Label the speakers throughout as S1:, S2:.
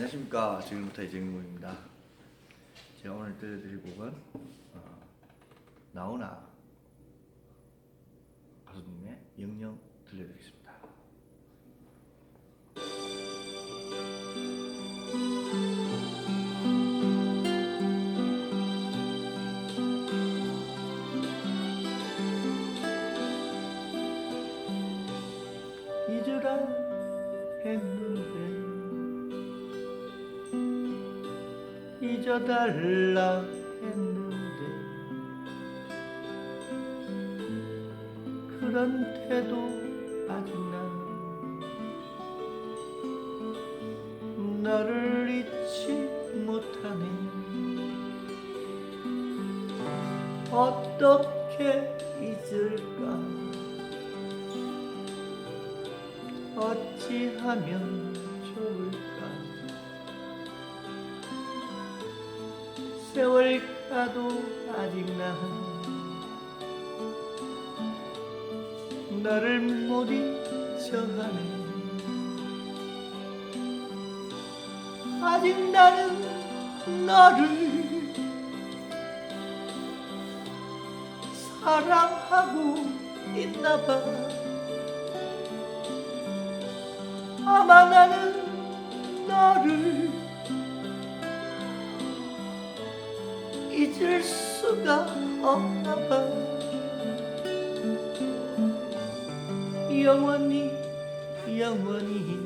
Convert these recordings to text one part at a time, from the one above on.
S1: 안녕하십니까 지금부터 이정국입니다. 제가 오늘 들려드릴 곡은 어, 나오나 가수님의 영영 들려드리겠습니다. 잊으라 했는데 잊어달라 했는데 그런데도 아직 난 너를 잊지 못하네. 어떻게 잊을까? 어찌하면 좋을까 세월 가도 아직 난 너를 못 잊어가네 아직 나는 너를 사랑하고 있나봐. 아마 나는 너를 잊을 수가 없나 봐. 영원히 영원히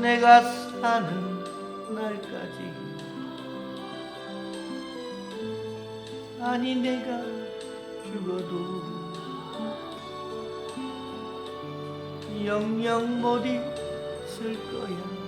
S1: 내가 사는 날까지 아니 내가 죽어도 영영 못 잊을 거야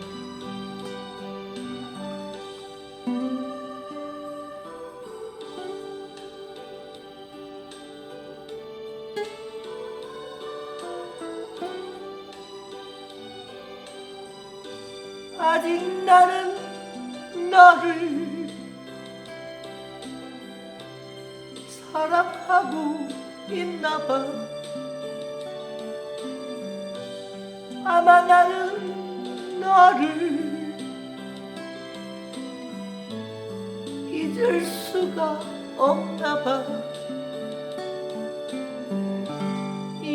S1: 아직 나는 너를 사랑하고 있나 봐. 아마 나는 너를 잊을 수가 없나 봐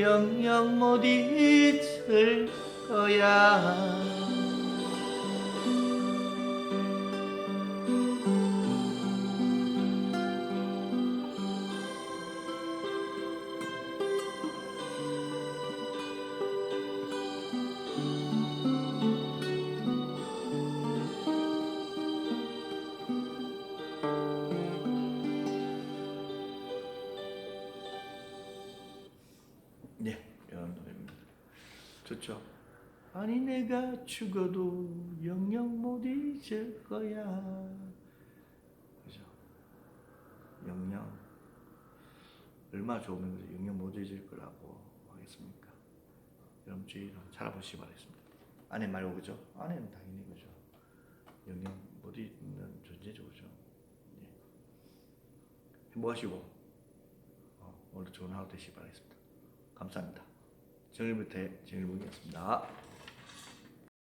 S1: 영영 못 잊을 거야 좋죠? 아니 내가 죽어도 영영 못 잊을 거야. 그죠? 영영 얼마나 좋으면 그죠? 영영 못 잊을 거라고 하겠습니까? 여러분 주의로 찾아보시기 바라겠습니다. 아내 말고 그죠? 아내는 당연히 그죠? 영영 못 잊는 존재죠, 그죠? 네. 행복하시고 어, 오늘도 좋은 하루 되시기 바라겠습니다. 감사합니다. 정일부터 정일봉이었습니다.